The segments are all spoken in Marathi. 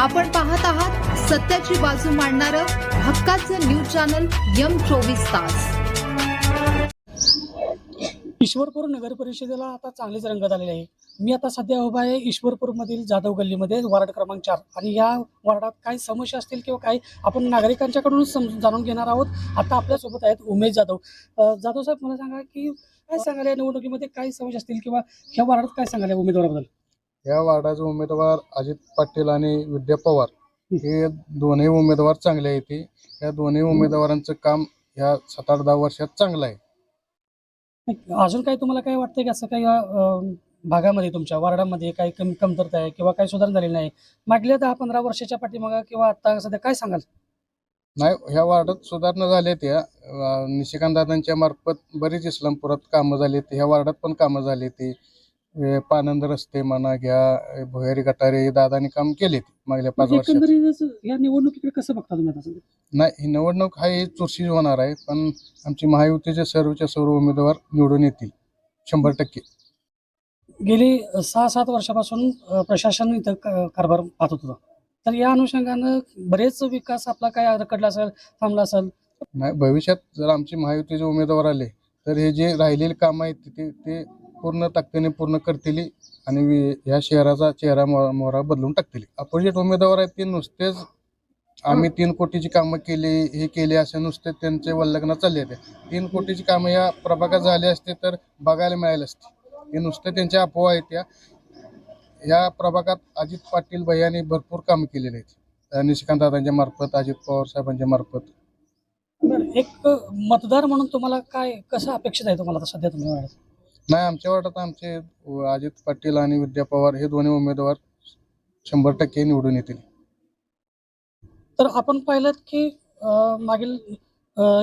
आपण पाहत आहात सत्याची बाजू मांडणारं हक्काचं न्यूज चॅनल यम चोवीस तास. ईश्वरपूर नगर परिषदेला आता चांगलेच रंगत झालेले आहे. मी आता सध्या उभा आहे ईश्वरपूरमधील जाधव गल्लीमध्ये वार्ड क्रमांक चार. आणि या वार्डात काही समस्या असतील किंवा काही आपण नागरिकांच्याकडून सम जाणून घेणार आहोत. आता आपल्यासोबत आहेत उमेश जाधव. जाधव साहेब मला सांगा की काय सांगायला या निवडणुकीमध्ये काय समस्या असतील किंवा ह्या वार्डात काय सांगायला उमेदवाराबद्दल? या वार्डाचे उमेदवार अजित पाटील आणि विद्या पवार हे दोन्ही उमेदवार चांगले आहेत. या दोन्ही उमेदवारांचं काम ह्या सात आठ दहा वर्षात चांगलं आहे. अजून काही तुम्हाला काय वाटतंय की असं काही अं, भागामध्ये तुमच्या वार्डामध्ये काही कमी कमतरता आहे किंवा काही सुधारणा झालेली नाही? मागल्या दहा पंधरा वर्षाच्या पाठीमागा किंवा आता सध्या काय सांगाल? नाही ह्या वार्डात सुधारणा झाल्या त्या निशिकांत दादांच्या मार्फत बरीच इस्लामपुरात कामं झाली ह्या वार्डात पण कामं झाली ती पानंद रस्ते म्हणा घ्या भुयारी गटारे दादांनी काम केले मागल्या पाच वर्षात. एकंदरीत या निवडणुकीकडे कसं बघता तुम्ही आता सध्या? नाही ही निवडणूक हा ही चुरशी होणार आहे पण आमची महायुतीचे सर्वच्या सर्व उमेदवार निवडून येतील शंभर टक्के. गेली सहा सात वर्षापासून अ, प्रशासन इथं क- कारभार पाहत होतं. तर या अनुषंगानं बरेच विकास आपला काय रखडला असेल थांबला असेल? नाही भविष्यात जर आमचे महायुतीचे उमेदवार आले तर हे जे राहिलेले कामं आहेत ते ते पूर्ण ताकदीने पूर्ण करतील आणि वि- ह्या शहराचा चेहरा मोहरा बदलून टाकतील. अपोजिट उमेदवार आहेत ते नुसतेच आम्ही तीन कोटीची कामं केली हे केले असे नुसते त्यांचे वल्लग्न चालले होते. तीन कोटीची कामं या प्रभागात झाली असते तर बघायला मिळाली असते. हे नुसते त्यांच्या अफवा आहेत त्या. या प्रभागात अजित पाटील भैयानी भरपूर कामं केलेली आहेत. निशिकांत दादांच्या मार्फत अजित पवार साहेबांच्या मार्फत. बरं, एक अ, मतदार म्हणून तुम्हाला काय कसं अपेक्षित आहे तुम्हाला आता सध्या तुम्ही नाही आमच्या वाटत आमचे अजित पाटील आणि विद्या पवार हे दोन्ही उमेदवार शंभर टक्के निवडून येतील. तर आपण पाहिलं की मागील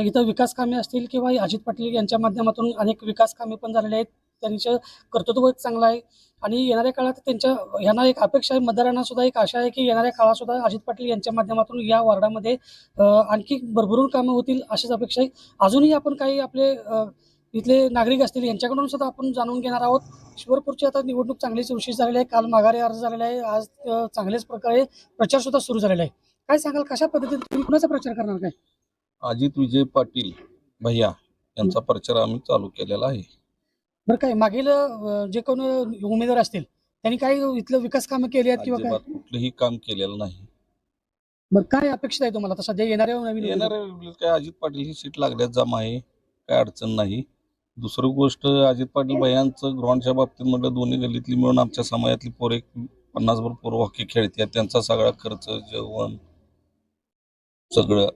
इथं विकास कामे असतील किंवा अजित पाटील यांच्या माध्यमातून अनेक विकास कामे पण झालेले आहेत. त्यांचं कर्तृत्व एक चांगलं आहे. आणि येणाऱ्या काळात त्यांच्या यांना एक अपेक्षा आहे मतदारांना सुद्धा एक आशा आहे की येणाऱ्या काळात सुद्धा अजित पाटील यांच्या माध्यमातून या वॉर्डामध्ये आणखी भरभरून कामं होतील अशीच अपेक्षा आहे. अजूनही आपण काही आपले अ, इथले नागरिक असतील यांच्याकडून सुद्धा आपण जाणून घेणार आहोत. शिवरपूरची आता निवडणूक चांगलीच उशीर झालेली आहे. काल माघारी अर्ज झालेला आहे. आज चांगल्याच प्रकारे प्रचार सुद्धा सुरू झालेला आहे. काय सांगाल कशा पद्धतीने तुम्ही कुणाचा प्रचार करणार काय? अजित विजय पाटील भैया यांचा प्रचार आम्ही चालू केलेला आहे. बरं काय मागील जे कोण उमेदवार असतील त्यांनी काही इथलं विकास कामं केली आहेत किंवा काय? अजिबात कुठलंही काम केलेलं नाही. बरं काय अपेक्षित आहे तुम्हाला? आता सध्या येणाऱ्या नवीन येणार काय? अजित पाटील ही सीट लागल्यात जमा आहे. काय अडचण नाही. दुसरी गोष्ट अजित पाटील भैयांचं ग्राउंडच्या बाबतीत म्हटलं दोन्ही गल्लीतली मिळून आमच्या समाजातली पोरं एक पन्नास भर पोरं हॉकी खेळतात त्यांचा सगळा खर्च जेवण सगळं.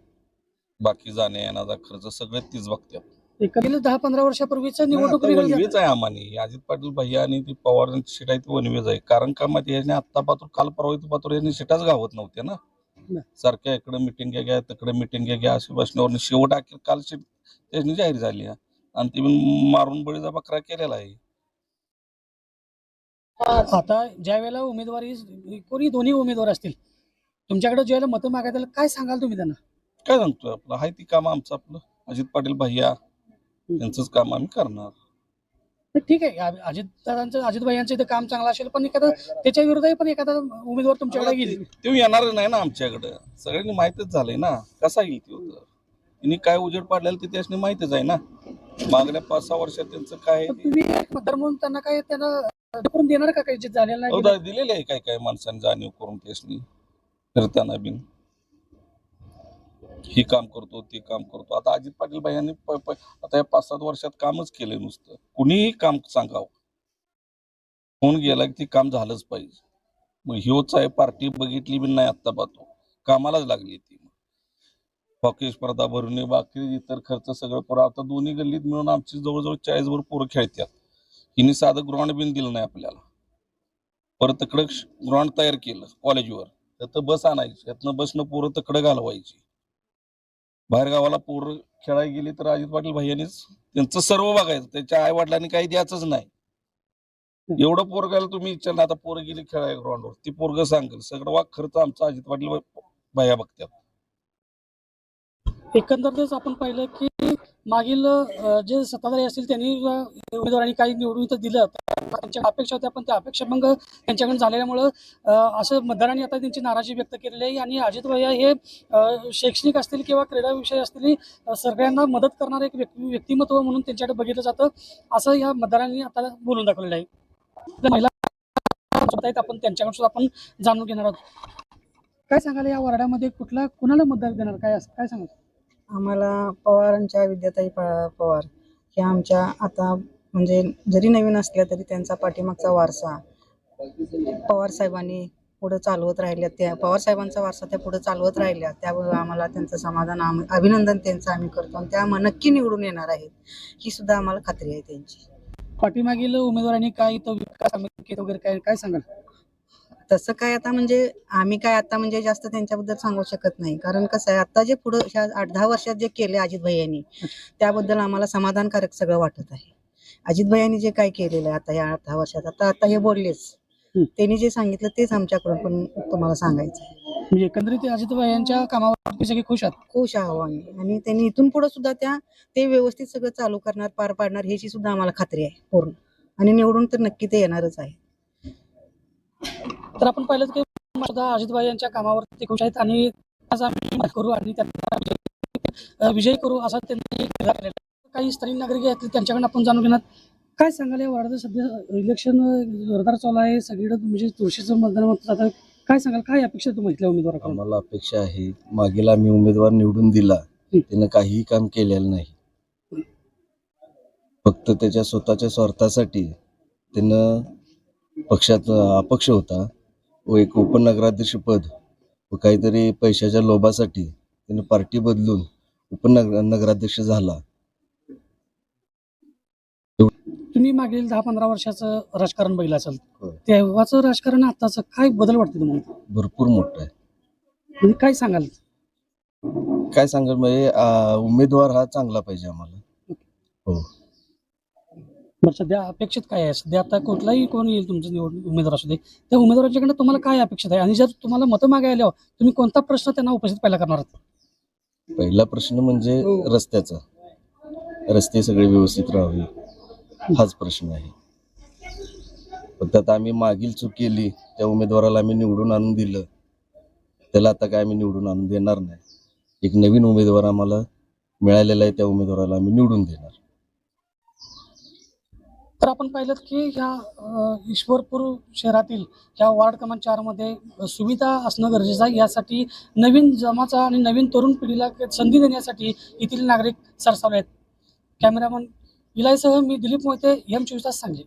बाकी जाण्या येण्याचा खर्च सगळं तीच बघतात एखादी दहा पंधरा वर्षापूर्वीच निवडणूक वनवेज आहे आम्हानी. अजित पाटील भैया आणि ती पवारांची सीट आहे ती वनवेज आहे. कारण का माहिती याने आत्ता पात्र काल परवा पात्र यांनी सीटाच गावत नव्हते ना. नाही. सारख्या इकडे मिटिंग घ्या तिकडे मिटिंग घ्या अशी बसण्यावर शेवट अखेर काल सीट त्याची जाहीर झाली आहे. आणि ती पण मारून बळीचा बकरा केलेला आहे. आता ज्या वेळेला उमेदवारी कोणी दोन्ही उमेदवार असतील तुमच्याकडे ज्या वेळेला मतं मागायला काय सांगाल तुम्ही त्यांना? काय सांगतोय आपलं? आहे ती काम आमचं आपलं. अजित पाटील भैया यांचंच काम आम्ही करणार. तर ठीक आहे. अ- अजित दादांचं अजित भाईयांचं इथं काम चांगलं असेल पण एखादा त्याच्या विरोधात पण एखादा उमेदवार तुमच्याकडे येईल. ते येणार नाही ना आमच्याकडं. सगळ्यांनी माहितच झालंय ना. कसा येईल ते होतं. तिने काय उजेड पाडलेलं ते त्याच्यानी माहितच आहे ना. मागल्या पाच सहा वर्षात त्यांचं काय तर तुम्ही एक मतदार म्हणून त्यांना काय त्यांना करून देणार का काही जे झालेलं नाही? दा- दिलेले आहे काय काय माणसांनी जाणीव करून त्यासनी फिरताना बिन. ही काम करतो ते काम करतो. आता अजित पाटील भाईयांनी प- प- आता या पाच सात वर्षात कामच केलंय नुसतं. कुणीही काम सांगावं. कोण गेला की ते काम झालंच पाहिजे. मग ह्योच आहे पार्टी बघितली बी नाही आत्ता पाहतो. कामालाच लागली ती. हॉकी स्पर्धा भरणे बाकी इतर खर्च सगळं पुरा आता दोन्ही गल्लीत मिळून आमची जवळजवळ चाळीसभर पोरं खेळतात. हिने साधं ग्राउंड बिन दिलं नाही आपल्याला. परत तिकडं ग्राउंड तयार केलं कॉलेजवर त्यात बस आणायची. त्यातनं बसनं पोरं तिकडं घालवायची. बाहेर गावाला पोरं खेळायला गेली तर अजित पाटील भैयांनीच त्यांचं सर्व बघायचं. त्याच्या आई वडिलांनी काही द्यायचंच नाही. एवढं पोरगायला तुम्ही इच्छा आता पोरं गेली खेळाय ग्राउंडवर ती पोरग सांगेल. सगळं वा खर्च आमचा अजित पाटील भैया बघतात. एकंदरीतच आपण पाहिलं की मागील जे सत्ताधारी असतील त्यांनी उमेदवारांनी काही निवडून इथं दिलं. त्यांच्या अपेक्षा होत्या पण त्या अपेक्षा मग त्यांच्याकडून झालेल्यामुळं असं मतदारांनी आता त्यांची नाराजी व्यक्त केलेली आहे. आणि अजित भैया हे शैक्षणिक असतील किंवा क्रीडा विषय असतील सगळ्यांना मदत करणारं एक व्यक्तिमत्व म्हणून त्यांच्याकडे बघितलं जातं असं या मतदारांनी आता बोलून दाखवलेलं आहे. महिला आपण त्यांच्याकडून सुद्धा आपण जाणून घेणार आहोत. काय सांगाल या वार्डामध्ये? कुठला कुणाला मतदार देणार? काय असं काय सांगाल? आम्हाला पवारांच्या विद्याताई प- पवार ह्या आमच्या आता म्हणजे जरी नवीन असल्या तरी त्यांचा पाठीमागचा वारसा पवार साहेबांनी पुढे चालवत राहिल्या त्या पवार साहेबांचा वारसा त्या पुढे चालवत राहिल्या त्यामुळे आम्हाला त्यांचं समाधान आम अभिनंदन त्यांचं आम्ही करतो आणि त्या आम्हाला नक्की निवडून येणार आहेत ही सुद्धा आम्हाला खात्री आहे त्यांची. पाठीमागील उमेदवारांनी काय इथं विकास वगैरे काय काय सांगाल? तसं काय आता म्हणजे आम्ही काय आता म्हणजे जास्त त्यांच्याबद्दल सांगू शकत नाही. कारण कसं आहे आता जे पुढं ह्या आठ दहा वर्षात जे केले अजित भैयांनी त्याबद्दल आम्हाला समाधानकारक सगळं वाटत आहे. अजित भैयांनी जे काय केलेलं आहे आता या आठ दहा वर्षात आता आता हे बोललेच. त्यांनी जे सांगितलं तेच आमच्याकडून पण तुम्हाला सांगायचं आहे. म्हणजे एकंदरीत अजित यांच्या कामावर सगळे खुश आहात? खुश आहो आम्ही. आणि त्यांनी इथून पुढे सुद्धा त्या ते व्यवस्थित सगळं चालू करणार पार पाडणार ह्याची सुद्धा आम्हाला खात्री आहे पूर्ण. आणि निवडून तर नक्की ते येणारच आहे. तर आपण पाहिलं की सुद्धा अजित यांच्या कामावर ते खुश आहेत आणि आज आम्ही करू आणि त्यांना विजयी- करू असा त्यांनी. काही स्थानिक नागरिक आहेत त्यांच्याकडून आपण जाणून घेणार. काय सांगाल या वार्डात सध्या इलेक्शन जोरदार चालू आहे. सगळीकडे म्हणजे तुळशीचं मतदान जातं. काय सांगाल? काय अपेक्षा तुम्ही इथल्या उमेदवाराकडून? आम्हाला अपेक्षा आहे. मागेल आम्ही उमेदवार निवडून दिला. त्यानं काहीही काम केलेलं नाही. फक्त त्याच्या स्वतःच्या स्वार्थासाठी त्यानं पक्षात अपक्ष होता. व एक उपनगराध्यक्ष पद व काहीतरी पैशाच्या लोभासाठी त्यानं पार्टी बदलून उपनगर नगराध्यक्ष झाला. तुम्ही मागील दहा पंधरा वर्षाचं राजकारण बघितलं असेल होय. तेव्हाचं राजकारण आताचं काय बदल वाटते तुम्हाला? भरपूर मोठं आहे. म्हणजे काय सांगाल? काय सांगाल म्हणजे आ, उमेदवार हा चांगला पाहिजे आम्हाला. हो. बरं सध्या अपेक्षित काय आहे? सध्या आता कुठलाही कोण येईल तुमचं निवड उमेदवार असू दे त्या उमेदवाराच्याकडे तुम्हाला काय अपेक्षित आहे? आणि जर तुम्हाला मतं मागे आल्यावर तुम्ही कोणता प्रश्न त्यांना उपस्थित पहिला करणार आहात? पहिला प्रश्न म्हणजे रस्त्याचा. रस्ते सगळे व्यवस्थित राहावे. हाच प्रश्न आहे. फक्त आता आम्ही मागील चूक केली त्या उमेदवाराला आम्ही निवडून आणून दिलं. त्याला आता काय आम्ही निवडून आणून देणार नाही. एक नवीन उमेदवार आम्हाला मिळालेला आहे त्या उमेदवाराला आम्ही निवडून देणार. तर आपण पाहिलं की ह्या ईश्वरपूर शहरातील ह्या वार्ड क्रमांक चारमध्ये सुविधा असणं गरजेचं आहे. यासाठी नवीन जमाचा आणि नवीन तरुण पिढीला संधी देण्यासाठी येथील नागरिक सरसावले आहेत. कॅमेरामन विलायसह मी दिलीप मोहिते एम चोवीस तास सांगली.